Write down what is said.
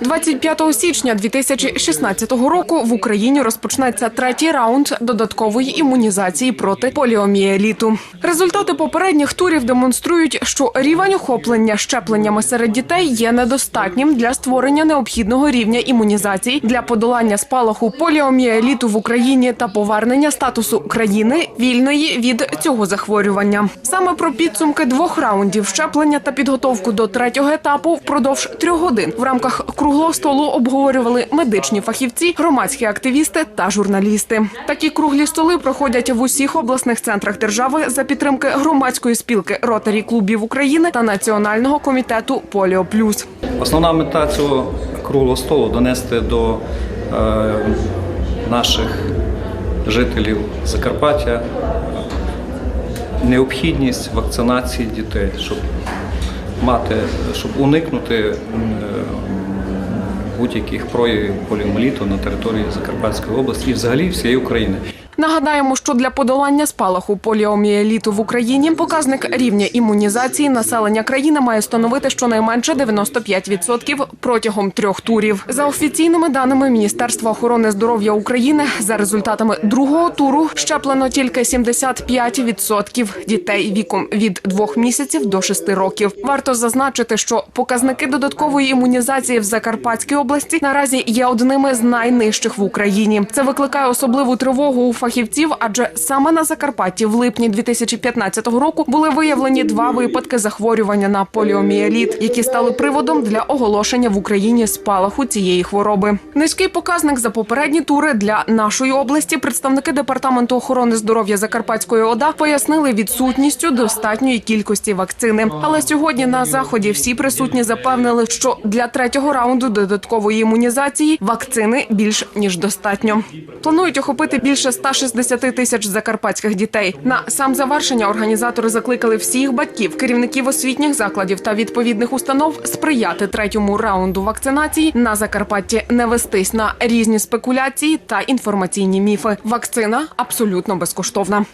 25 січня 2016 року в Україні розпочнеться третій раунд додаткової імунізації проти поліомієліту. Результати попередніх турів демонструють, що рівень охоплення щепленнями серед дітей є недостатнім для створення необхідного рівня імунізації для подолання спалаху поліомієліту в Україні та повернення статусу країни вільної від цього захворювання. Саме про підсумки двох раундів щеплення та підготовку до третього етапу впродовж трьох годин в рамках круглого столу обговорювали медичні фахівці, громадські активісти та журналісти. Такі круглі столи проходять в усіх обласних центрах держави за підтримки громадської спілки ротарі клубів України та Національного комітету Поліо Плюс. Основна мета цього круглого столу донести до е, наших жителів Закарпаття необхідність вакцинації дітей, щоб мати, щоб уникнути е, будь-яких проявів поліомеліту на території Закарпатської області і взагалі всієї України. Нагадаємо, що для подолання спалаху поліомієліту в Україні показник рівня імунізації населення країни має становити щонайменше 95% протягом трьох турів. За офіційними даними Міністерства охорони здоров'я України, за результатами другого туру щеплено тільки 75% дітей віком від двох місяців до шести років. Варто зазначити, що показники додаткової імунізації в Закарпатській області наразі є одними з найнижчих в Україні. Це викликає особливу тривогу у фахівців, адже саме на Закарпатті в липні 2015 року були виявлені два випадки захворювання на поліомієліт, які стали приводом для оголошення в Україні спалаху цієї хвороби. Низький показник за попередні тури для нашої області представники департаменту охорони здоров'я Закарпатської ОДА пояснили відсутністю достатньої кількості вакцини. Але сьогодні на заході всі присутні запевнили, що для третього раунду додаткової імунізації вакцини більш ніж достатньо. Планують охопити більше 160 тисяч закарпатських дітей. На сам завершення організатори закликали всіх батьків, керівників освітніх закладів та відповідних установ сприяти третьому раунду вакцинації на Закарпатті, не вестись на різні спекуляції та інформаційні міфи. Вакцина абсолютно безкоштовна.